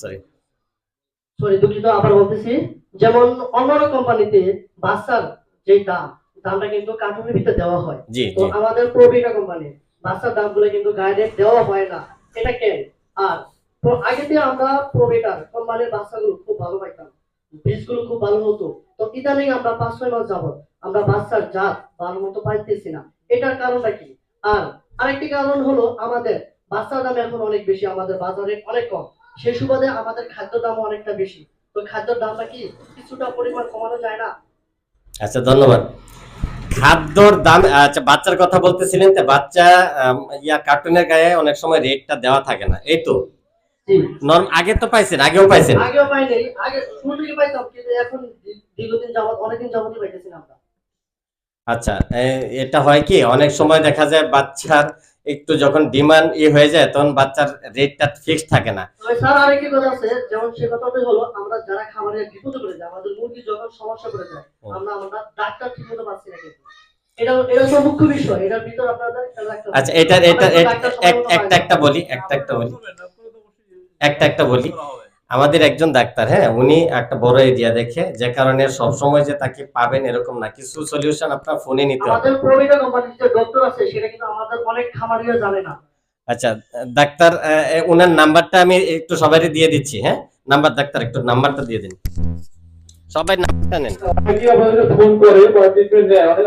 Sorry sorry দুঃখিত আবার বলতেছি যেমন অন্যান্য কোম্পানিতে বাচ্চার যে দাম দামটা কিন্তু কার্টুনের ভিতরে দেওয়া হয়। তো আমাদের প্রবিটা কোম্পানি বাচ্চার দামগুলো কিন্তু গাইডে দেওয়া হয় না। এটা কেন আর তো আগে থেকে আমরা প্রবিটার কোম্পানির বাচ্চাগুলো খুব ভালো পাইতাম। বীজগুলো খুব ভালো হতো। তো ইদানিং আমরা পাঁচ ছয় মাস যাবত আমরা বাচ্চার জাত ভালো মতো পাইতেছি না। এটার কারণটা কি? আর আরেকটি কারণ হলো আমাদের বাচ্চার দাম এখন অনেক বেশি আমাদের বাজারে অনেক কম। সে সুবাদে আমাদের খাদ্য দাম অনেকটা বেশি। তো খাদ্যের দামটা কি কিছুটা পরিমাণ কমানো যায় না? আচ্ছা ধন্যবাদ। খাদ্যর দাম আচ্ছা বাচ্চার কথা বলতেছিলেন তো বাচ্চা ইয়া কার্টুনের গায়ে অনেক সময় রেটটা দেওয়া থাকে না। এই তো। নর্ম আগে তো পাইছেন আগেও পাইছেন। আগেও পাইনি আগে শুরু থেকে পাইতাম কিন্তু এখন দীর্ঘদিন যাবত অনেকদিন যাবতই পাইতেছি না আমরা। আচ্ছা এটা হয় কি অনেক সময় দেখা যায় বাচ্চার একটু যখন ডিমান্ড ই হয়ে যায় তখন বাচ্চার রেটটা ফিক্সড থাকে না। স্যার স্যার আরেকটি কথা আছে যেমন সে কথাটাই হলো আমরা যারা খামারে বিপদে পড়ে যায় আমাদের মুরগি যখন সমস্যা করে যায় আমরা আমরা ডাক্তার ঠিক মতো পাচ্ছি না কিন্তু। এটা এটা তো মুখ্য বিষয় এটার ভিতর আপনাদের খেয়াল আচ্ছা এটা এটা একটা একটা বলি একটা একটা বলি। একটা একটা বলি। আমাদের একজন ডাক্তার হ্যাঁ উনি একটা বড় এরিয়া দেখে যে কারণে সব সময় যে তাকে পাবেন এরকম না। কিছু সলিউশন আপনার ফোনে নিতে হবে। আমাদের প্রবিটা কোম্পানির যে ডক্টর আছে সেটা কিন্তু আমাদের অনেক খামারিরা জানে না। আচ্ছা ডাক্তার ওনার নাম্বারটা আমি একটু সবারই দিয়ে দিচ্ছি হ্যাঁ? নাম্বার ডাক্তার একটু নাম্বারটা দিয়ে দিন। সবাই নাম্বারটা নেন। অনেকে আপনাদের ফোন করে বা ট্রিটমেন্ট দেয়? অনেক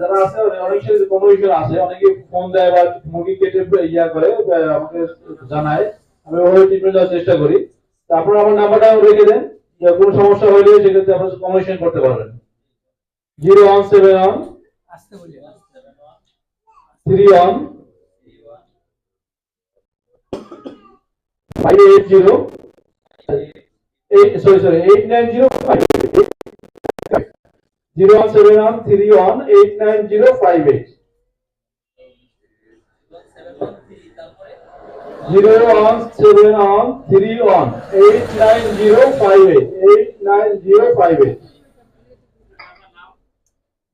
যারা আছে অনেক সাথে কমিউনিকেশন আছে অনেকে ফোন দেয় বা মুরগি কেটে ইয়া করে আমাকে জানায়। আমি ওভাবে ট্রিটমেন্ট দেওয়ার চেষ্টা করি। আপনারা আমার নাম্বারটা রেখে দেন। কোনো সমস্যা হলে সেক্ষেত্রে আপনারা কমিউনিকেশন করতে পারবেন। Zero one seven one three one five eight zero sorry sorry eight nine zero five zero one seven one three one eight nine zero five eight. Zero one seven one three one eight nine zero five eight eight nine zero five eight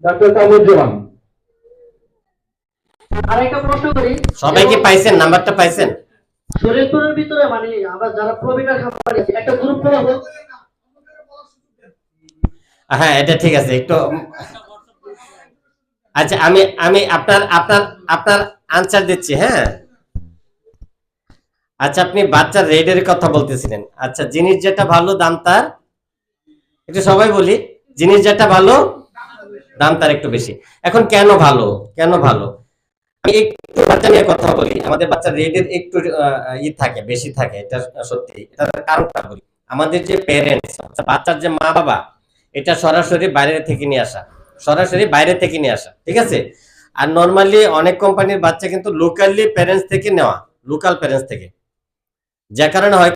doctor Kamruzzaman আরেকটা প্রশ্ন করি। সবাই কি পাইছেন? নাম্বারটা পাইছেন? শরীরপুরের ভিতরে মানে আমরা যারা প্রবিটার খামারি একটা গ্রুপ করা হোক হ্যাঁ এটা ঠিক আছে একটু আচ্ছা আমি আমি আপনার আপনার আপনার আনসার দিচ্ছি হ্যাঁ? আচ্ছা আপনি বাচ্চার রেডের কথা বলতেছিলেন। আচ্ছা জিনিস যেটা ভালো, দাম তার? একটু সবাই বলি, জিনিস যেটা ভালো, দাম তার একটু বেশি। এখন কেন ভালো? কেন ভালো? একটু বাচ্চা নিয়ে কথা বলি। আমাদের বাচ্চার রেডের একটু ই থাকে, বেশি থাকে, এটা সত্যি। এটা কারণটা বলি। আমাদের যে প্যারেন্টস বাচ্চার যে মা বাবা এটা সরাসরি বাইরে থেকে নিয়ে আসা। সরাসরি বাইরে থেকে নিয়ে আসা, ঠিক আছে? আর নর্মালি অনেক কোম্পানির বাচ্চা কিন্তু লোকালি প্যারেন্টস থেকে নেওয়া লোকাল প্যারেন্টস থেকে। যে কারণে হয়